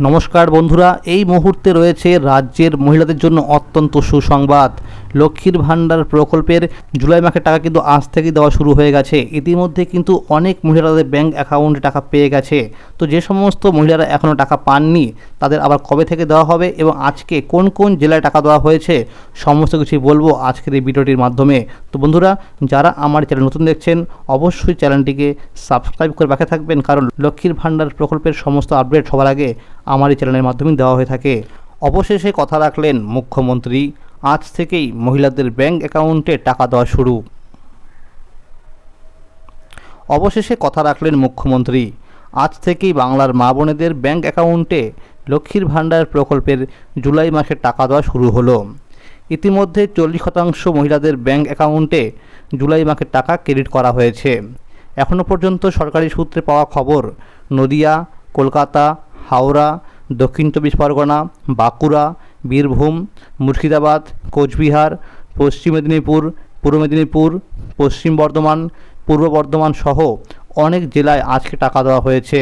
নমস্কার বন্ধুরা এই মুহূর্তে রয়েছে রাজ্যের মহিলাদের জন্য অত্যন্ত সুসংবাদ। লক্ষ্মীর ভাণ্ডার প্রকল্পের জুলাই মাসের টাকা কিন্তু আজ থেকেই দেওয়া শুরু হয়ে গেছে। ইতিমধ্যে কিন্তু অনেক মহিলা তাদের ব্যাঙ্ক অ্যাকাউন্টে টাকা পেয়ে গেছে। তো যে সমস্ত মহিলারা এখনও টাকা পাননি, তাদের আবার কবে থেকে দেওয়া হবে এবং আজকে কোন কোন জেলায় টাকা দেওয়া হয়েছে, সমস্ত কিছুই বলব আজকের এই ভিডিওটির মাধ্যমে। তো বন্ধুরা, যারা আমার চ্যানেল নতুন দেখছেন, অবশ্যই চ্যানেলটিকে সাবস্ক্রাইব করে রাখে থাকবেন, কারণ লক্ষ্মীর ভাণ্ডার প্রকল্পের সমস্ত আপডেট সবার আগে আমার এই চ্যানেলের মাধ্যমে দেওয়া হয়ে থাকে। অবশেষে কথা রাখলেন মুখ্যমন্ত্রী আজ থেকেই মহিলাদের ব্যাংক অ্যাকাউন্টে টাকা দেওয়া শুরু। অবশেষে কথা রাখলেন মুখ্যমন্ত্রী। আজ থেকেই বাংলার মা বোনেদের ব্যাংক অ্যাকাউন্টে লক্ষ্মীর ভাণ্ডার প্রকল্পের জুলাই মাসে টাকা দেওয়া শুরু হলো। ইতিমধ্যে চল্লিশ শতাংশ মহিলাদের ব্যাংক অ্যাকাউন্টে জুলাই মাসের টাকা ক্রেডিট করা হয়েছে। এখনও পর্যন্ত সরকারি সূত্রে পাওয়া খবর, নদিয়া, কলকাতা, হাওড়া, দক্ষিণ চব্বিশ পরগনা, বাঁকুড়া বীরভূম, মুর্শিদাবাদ, কোচবিহার, পশ্চিম মেদিনীপুর, পূর্ব মেদিনীপুর, পশ্চিম বর্ধমান, পূর্ব বর্ধমান সহ অনেক জেলায় আজকে টাকা দেওয়া হয়েছে।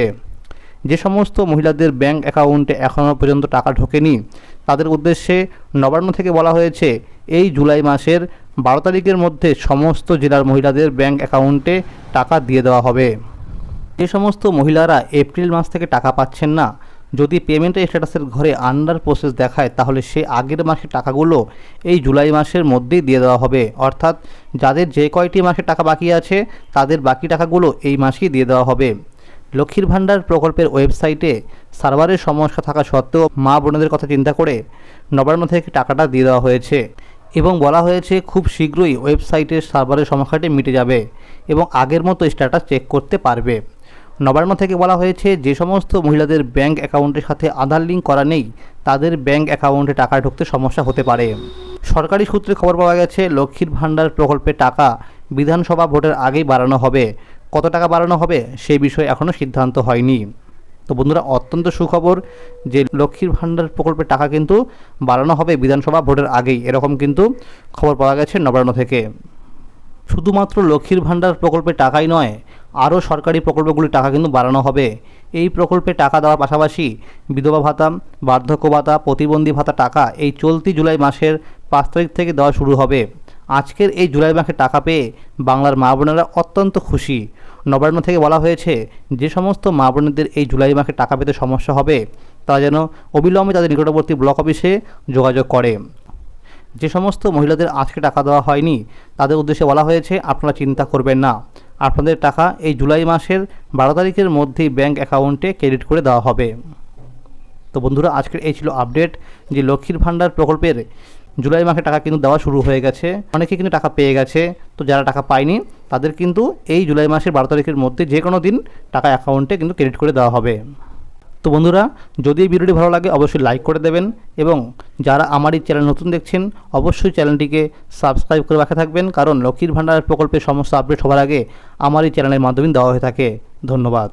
যে সমস্ত মহিলাদের ব্যাংক অ্যাকাউন্টে এখনও পর্যন্ত টাকা ঢোকেনি, তাদের উদ্দেশ্যে নবান্ন থেকে বলা হয়েছে, এই জুলাই মাসের বারো তারিখের মধ্যে সমস্ত জেলার মহিলাদের ব্যাংক অ্যাকাউন্টে টাকা দিয়ে দেওয়া হবে। যে সমস্ত মহিলারা এপ্রিল মাস থেকে টাকা পাচ্ছেন না যদি পেমেন্ট স্ট্যাটাসের ঘরে আন্ডার প্রসেস দেখায়, তাহলে সে আগের মাসের টাকাগুলো এই জুলাই মাসের মধ্যেই দিয়ে দেওয়া হবে। অর্থাৎ যাদের যে কয়টি মাসে টাকা বাকি আছে, তাদের বাকি টাকাগুলো এই মাসেই দিয়ে দেওয়া হবে। লক্ষ্মীর ভাণ্ডার প্রকল্পের ওয়েবসাইটে সার্ভারের সমস্যা থাকা সত্ত্বেও মা বোনেদের কথা চিন্তা করে নবান্ন থেকে টাকাটা দিয়ে দেওয়া হয়েছে এবং বলা হয়েছে খুব শীঘ্রই ওয়েবসাইটের সার্ভারের সমস্যাটি মিটে যাবে এবং আগের মতো স্ট্যাটাস চেক করতে পারবে। নবান্ন থেকে বলা হয়েছে, যে সমস্ত মহিলাদের ব্যাংক অ্যাকাউন্টের সাথে আধার লিঙ্ক করা নেই, তাদের ব্যাংক অ্যাকাউন্টে টাকা ঢুকতে সমস্যা হতে পারে। সরকারি সূত্রে খবর পাওয়া গেছে, লক্ষ্মীর ভাণ্ডার প্রকল্পে টাকা বিধানসভা ভোটের আগেই বাড়ানো হবে। কত টাকা বাড়ানো হবে সেই বিষয়ে এখনও সিদ্ধান্ত হয়নি। তো বন্ধুরা, অত্যন্ত সুখবর যে লক্ষ্মীর ভাণ্ডার প্রকল্পের টাকা কিন্তু বাড়ানো হবে বিধানসভা ভোটের আগেই। এরকম কিন্তু খবর পাওয়া গেছে নবান্ন থেকে। শুধুমাত্র লক্ষ্মীর ভাণ্ডার প্রকল্পে টাকাই নয় আরও সরকারি প্রকল্পগুলির টাকা কিন্তু বাড়ানো হবে। এই প্রকল্পে টাকা দেওয়ার পাশাপাশি বিধবা ভাতা, বার্ধক্য ভাতা, প্রতিবন্ধী ভাতা টাকা এই চলতি জুলাই মাসের পাঁচ তারিখ থেকে দেওয়া শুরু হবে। আজকের এই জুলাই মাসে টাকা পেয়ে বাংলার মা বোনেরা অত্যন্ত খুশি। নবান্ন থেকে বলা হয়েছে, যে সমস্ত মা বোনেদের এই জুলাই মাসে টাকা পেতে সমস্যা হবে, তারা যেন অবিলম্বে তাদের নিকটবর্তী ব্লক অফিসে যোগাযোগ করে। যে সমস্ত মহিলাদের আজকে টাকা দেওয়া হয়নি, তাদের উদ্দেশ্যে বলা হয়েছে, আপনারা চিন্তা করবেন না। আপনাদের টাকা এই জুলাই মাসের বারো তারিখের মধ্যেই ব্যাঙ্ক অ্যাকাউন্টে ক্রেডিট করে দেওয়া হবে। তো বন্ধুরা, আজকের এই ছিল আপডেট যে লক্ষ্মীর ভাণ্ডার প্রকল্পের জুলাই মাসে টাকা কিন্তু দেওয়া শুরু হয়ে গেছে। অনেকে কিন্তু টাকা পেয়ে গেছে। তো যারা টাকা পায়নি, তাদের কিন্তু এই জুলাই মাসের বারো তারিখের মধ্যে যে কোনো দিন টাকা অ্যাকাউন্টে কিন্তু ক্রেডিট করে দেওয়া হবে। তো বন্ধুরা, যদি এই ভিডিওটি ভালো লাগে, অবশ্যই লাইক করে দেবেন এবং যারা আমার এই চ্যানেল নতুন দেখছেন, অবশ্যই চ্যানেলটিকে সাবস্ক্রাইব করে রাখা থাকবেন, কারণ লক্ষ্মীর ভাণ্ডার প্রকল্পের সমস্ত আপডেট হওয়ার আগে আমার এই চ্যানেলের মাধ্যমে দেওয়া হয়ে থাকে। ধন্যবাদ।